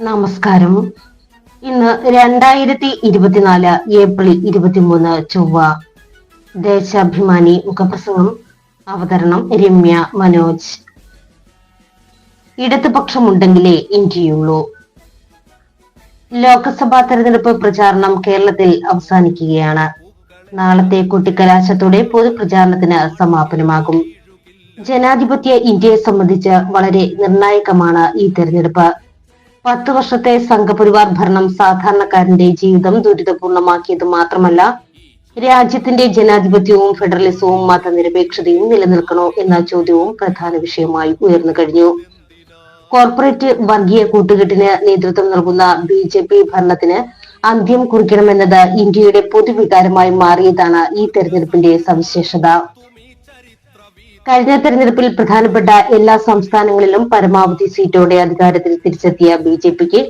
നമസ്കാരം. ഇന്ന് രണ്ടായിരത്തി ഇരുപത്തിനാല് ഏപ്രിൽ ഇരുപത്തിമൂന്ന് ചൊവ്വ. ദേശാഭിമാനി മുഖപ്രസംഗം. അവതരണം രമ്യ മനോജ്. ഇടതുപക്ഷമുണ്ടെങ്കിലേ ഇന്ത്യയുള്ളൂ. ലോക്സഭാ തെരഞ്ഞെടുപ്പ് പ്രചാരണം കേരളത്തിൽ അവസാനിക്കുകയാണ്. നാളത്തെ കുട്ടിക്കലാശത്തോടെ പൊതുപ്രചാരണത്തിന് സമാപനമാകും. ജനാധിപത്യ ഇന്ത്യയെ സംബന്ധിച്ച് വളരെ നിർണായകമാണ് ഈ തെരഞ്ഞെടുപ്പ്. പത്തു വർഷത്തെ സംഘപരിവാർ ഭരണം സാധാരണക്കാരന്റെ ജീവിതം ദുരിതപൂർണമാക്കിയത് മാത്രമല്ല രാജ്യത്തിന്റെ ജനാധിപത്യവും ഫെഡറലിസവും മതനിരപേക്ഷതയും നിലനിൽക്കണോ എന്ന ചോദ്യവും പ്രധാന വിഷയമായി ഉയർന്നു കഴിഞ്ഞു. കോർപ്പറേറ്റ് വർഗീയ കൂട്ടുകെട്ടിന് നേതൃത്വം നൽകുന്ന ബി ജെ പി ഭരണത്തിന് അന്ത്യം കുറിക്കണമെന്നത് ഇന്ത്യയുടെ പൊതുവികാരമായി മാറിയതാണ് ഈ തെരഞ്ഞെടുപ്പിന്റെ സവിശേഷത. കഴിഞ്ഞ തെരഞ്ഞെടുപ്പിൽ പ്രധാനപ്പെട്ട എല്ലാ സംസ്ഥാനങ്ങളിലും പരമാവധി സീറ്റോടെ അധികാരത്തിൽ തിരിച്ചെത്തിയ ബി ജെ പിക്ക്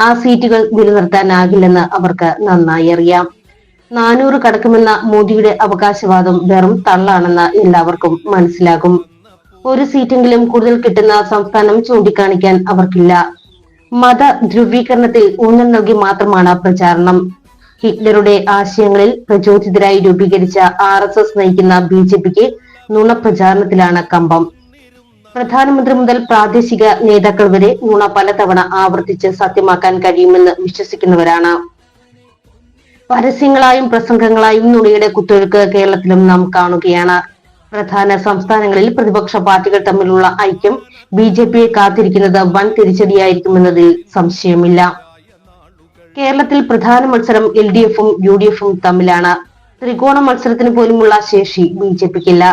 ആ സീറ്റുകൾ നിലനിർത്താനാകില്ലെന്ന് അവർക്ക് നന്നായി അറിയാം. നാനൂറ് കടക്കുമെന്ന മോദിയുടെ അവകാശവാദം വെറും തള്ളാണെന്ന് എല്ലാവർക്കും മനസ്സിലാകും. ഒരു സീറ്റെങ്കിലും കൂടുതൽ കിട്ടുന്ന സംസ്ഥാനം ചൂണ്ടിക്കാണിക്കാൻ അവർക്കില്ല. മത ധ്രുവീകരണത്തിൽ ഊന്നൽ നൽകി മാത്രമാണ് പ്രചാരണം. ഹിറ്റ്ലറുടെ ആശയങ്ങളിൽ പ്രചോദിതരായി രൂപീകരിച്ച ആർ എസ് എസ് നയിക്കുന്ന ബി ജെ പിക്ക് നുണപ്രചാരണത്തിലാണ് കമ്പം. പ്രധാനമന്ത്രി മുതൽ പ്രാദേശിക നേതാക്കൾ വരെ നുണ പലതവണ ആവർത്തിച്ച് സത്യമാക്കാൻ കഴിയുമെന്ന് വിശ്വസിക്കുന്നവരാണ്. പരസ്യങ്ങളായും പ്രസംഗങ്ങളായും നുണയുടെ കുത്തൊഴുക്ക് കേരളത്തിലും നാം കാണുകയാണ്. പ്രധാന സംസ്ഥാനങ്ങളിൽ പ്രതിപക്ഷ പാർട്ടികൾ തമ്മിലുള്ള ഐക്യം ബി ജെ പിയെ കാത്തിരിക്കുന്നത് വൻ തിരിച്ചടിയായിരിക്കുമെന്നതിൽ സംശയമില്ല. കേരളത്തിൽ പ്രധാന മത്സരം എൽ ഡി എഫും യു ഡി എഫും തമ്മിലാണ്. ത്രികോണ മത്സരത്തിന് പോലുമുള്ള ശേഷി ബി ജെ പിക്കില്ല.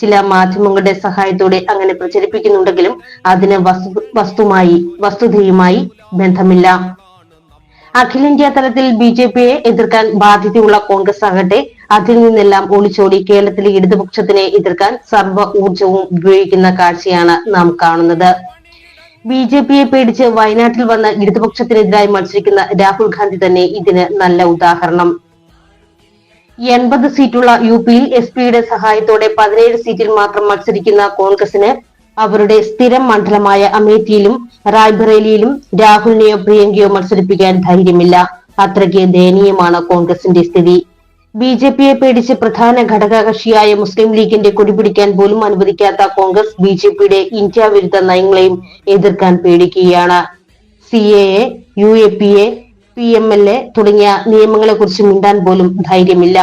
ചില മാധ്യമങ്ങളുടെ സഹായത്തോടെ അങ്ങനെ പ്രചരിപ്പിക്കുന്നുണ്ടെങ്കിലും അതിന് വസ്തു വസ്തുമായി വസ്തുതയുമായി ബന്ധമില്ല. അഖിലേന്ത്യാ തലത്തിൽ ബി ജെ പിയെ എതിർക്കാൻ ബാധ്യതയുള്ള കോൺഗ്രസ് ആകട്ടെ അതിൽ നിന്നെല്ലാം ഒളിച്ചോടി കേരളത്തിലെ ഇടതുപക്ഷത്തിനെ എതിർക്കാൻ സർവ ഊർജവും ഉപയോഗിക്കുന്ന കാഴ്ചയാണ് നാം കാണുന്നത്. ബി ജെ പിയെ പേടിച്ച് വയനാട്ടിൽ വന്ന ഇടതുപക്ഷത്തിനെതിരായി മത്സരിക്കുന്ന രാഹുൽ ഗാന്ധി തന്നെ ഇതിന് നല്ല ഉദാഹരണം. എൺപത് സീറ്റുള്ള യു പിയിൽ എസ് പിയുടെ സഹായത്തോടെ പതിനേഴ് സീറ്റിൽ മാത്രം മത്സരിക്കുന്ന കോൺഗ്രസിന് അവരുടെ സ്ഥിരം മണ്ഡലമായ അമേഠിയിലും റായ്ബറേലിയിലും രാഹുലിനെയോ പ്രിയങ്കയോ മത്സരിപ്പിക്കാൻ ധൈര്യമില്ല. അത്രയ്ക്ക് ദയനീയമാണ് കോൺഗ്രസിന്റെ സ്ഥിതി. ബി ജെ പിയെ പേടിച്ച് പ്രധാന ഘടകകക്ഷിയായ മുസ്ലിം ലീഗിന്റെ കൊടിപിടിക്കാൻ പോലും അനുവദിക്കാത്ത കോൺഗ്രസ് ബി ജെ പിയുടെ ഇന്ത്യ വിരുദ്ധ നയങ്ങളെയും എതിർക്കാൻ പേടിക്കുകയാണ്. C A U A P A P M L A തുടങ്ങിയ നിയമങ്ങളെ കുറിച്ച് മിണ്ടാൻ പോലും ധൈര്യമില്ല.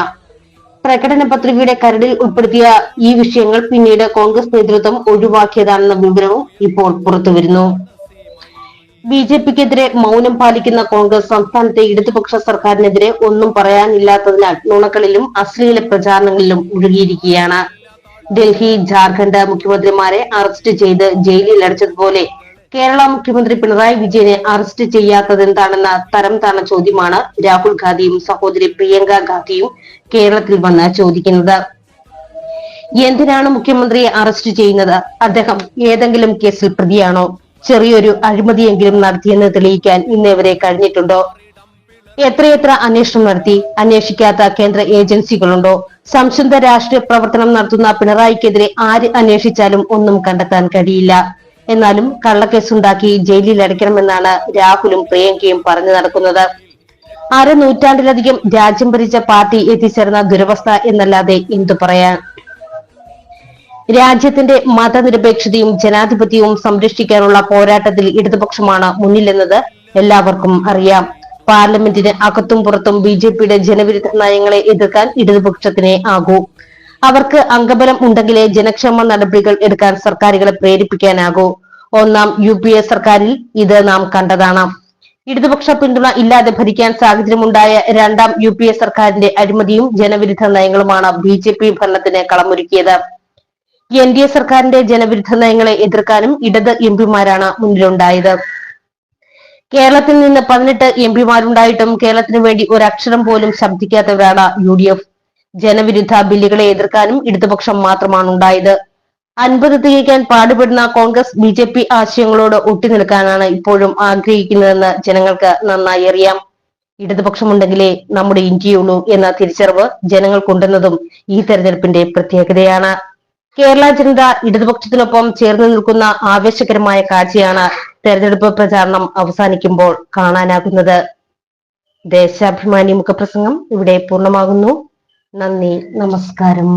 പ്രകടന പത്രികയുടെ കരടിൽ ഉൾപ്പെടുത്തിയ ഈ വിഷയങ്ങൾ പിന്നീട് കോൺഗ്രസ് നേതൃത്വം ഒഴിവാക്കിയതാണെന്ന വിവരവും ഇപ്പോൾ പുറത്തുവരുന്നു. ബി ജെ പിക്കെതിരെ മൗനം പാലിക്കുന്ന കോൺഗ്രസ് സംസ്ഥാനത്തെ ഇടതുപക്ഷ സർക്കാരിനെതിരെ ഒന്നും പറയാനില്ലാത്തതിനാൽ നുണക്കളിലും അശ്ലീല പ്രചാരണങ്ങളിലും മുഴുകിയിരിക്കുകയാണ്. ഡൽഹി ജാർഖണ്ഡ് മുഖ്യമന്ത്രിമാരെ അറസ്റ്റ് ചെയ്ത് ജയിലിൽ അടച്ചതുപോലെ കേരള മുഖ്യമന്ത്രി പിണറായി വിജയനെ അറസ്റ്റ് ചെയ്യാത്തതെന്താണെന്ന തരം താണ ചോദ്യമാണ് രാഹുൽ ഗാന്ധിയും സഹോദരി പ്രിയങ്ക ഗാന്ധിയും കേരളത്തിൽ വന്ന് ചോദിക്കുന്നത്. എന്തിനാണ് മുഖ്യമന്ത്രിയെ അറസ്റ്റ് ചെയ്യുന്നത്? അദ്ദേഹം ഏതെങ്കിലും കേസിൽ പ്രതിയാണോ? ചെറിയൊരു അഴിമതിയെങ്കിലും നടത്തിയെന്ന് തെളിയിക്കാൻ ഇന്നേവരെ കഴിഞ്ഞിട്ടുണ്ടോ? എത്രയെത്ര അന്വേഷണം നടത്തി? അന്വേഷിക്കാത്ത കേന്ദ്ര ഏജൻസികളുണ്ടോ? സംശുദ്ധ രാഷ്ട്രീയ പ്രവർത്തനം നടത്തുന്ന പിണറായിക്കെതിരെ ആര് അന്വേഷിച്ചാലും ഒന്നും കണ്ടെത്താൻ കഴിയില്ല. എന്നാലും കള്ളക്കേസുണ്ടാക്കി ജയിലിൽ അടയ്ക്കണമെന്നാണ് രാഹുലും പ്രിയങ്കയും പറഞ്ഞു നടക്കുന്നത്. അര നൂറ്റാണ്ടിലധികം രാജ്യം ഭരിച്ച പാർട്ടി എത്തിച്ചേർന്ന ദുരവസ്ഥ എന്നല്ലാതെ എന്തു പറയാൻ? രാജ്യത്തിന്റെ മതനിരപേക്ഷതയും ജനാധിപത്യവും സംരക്ഷിക്കാനുള്ള പോരാട്ടത്തിൽ ഇടതുപക്ഷമാണ് മുന്നിലെന്നത് എല്ലാവർക്കും അറിയാം. പാർലമെന്റിന് അകത്തും പുറത്തും ബി ജെ പിയുടെ ജനവിരുദ്ധ നയങ്ങളെ എതിർക്കാൻ ഇടതുപക്ഷത്തിനെ ആകൂ അവർക്ക് അംഗബലം ഉണ്ടെങ്കിലേ ജനക്ഷേമ നടപടികൾ എടുക്കാൻ സർക്കാരുകളെ പ്രേരിപ്പിക്കാനാകൂ. ഒന്നാം യു പി എ സർക്കാരിൽ ഇത് നാം കണ്ടതാണ്. ഇടതുപക്ഷ പിന്തുണ ഇല്ലാതെ ഭരിക്കാൻ സാഹചര്യമുണ്ടായ രണ്ടാം യു പി എ സർക്കാരിന്റെ അഴിമതിയും ജനവിരുദ്ധ നയങ്ങളുമാണ് ബി ജെ പി ഭരണത്തിന് കളമൊരുക്കിയത്. എൻ ഡി എ സർക്കാരിന്റെ ജനവിരുദ്ധ നയങ്ങളെ എതിർക്കാനും ഇടത് എം പിമാരാണ് മുന്നിലുണ്ടായത്. കേരളത്തിൽ നിന്ന് പതിനെട്ട് എം പിമാരുണ്ടായിട്ടും കേരളത്തിന് വേണ്ടി ഒരക്ഷരം പോലും ശബ്ദിക്കാത്തവരാണ് യു ഡി എഫ്. ജനവിരുദ്ധ ബില്ലുകളെ എതിർക്കാനും ഇടതുപക്ഷം മാത്രമാണ് ഉണ്ടായത് അൻപത് തികയ്ക്കാൻ പാടുപെടുന്ന കോൺഗ്രസ് ബി ജെ പി ആശയങ്ങളോട് ഒട്ടിനിൽക്കാനാണ് ഇപ്പോഴും ആഗ്രഹിക്കുന്നതെന്ന് ജനങ്ങൾക്ക് നന്നായി അറിയാം. ഇടതുപക്ഷമുണ്ടെങ്കിലേ നമ്മുടെ ഇന്ത്യയുള്ളൂ എന്ന തിരിച്ചറിവ് ജനങ്ങൾക്കുണ്ടെന്നതും ഈ തെരഞ്ഞെടുപ്പിന്റെ പ്രത്യേകതയാണ്. കേരള ജനത ഇടതുപക്ഷത്തിനൊപ്പം ചേർന്ന് നിൽക്കുന്ന ആവേശകരമായ കാഴ്ചയാണ് തെരഞ്ഞെടുപ്പ് പ്രചാരണം അവസാനിക്കുമ്പോൾ കാണാനാകുന്നത്. ദേശാഭിമാനി മുഖപ്രസംഗം ഇവിടെ പൂർണമാകുന്നു. നന്ദി നമസ്കാരം.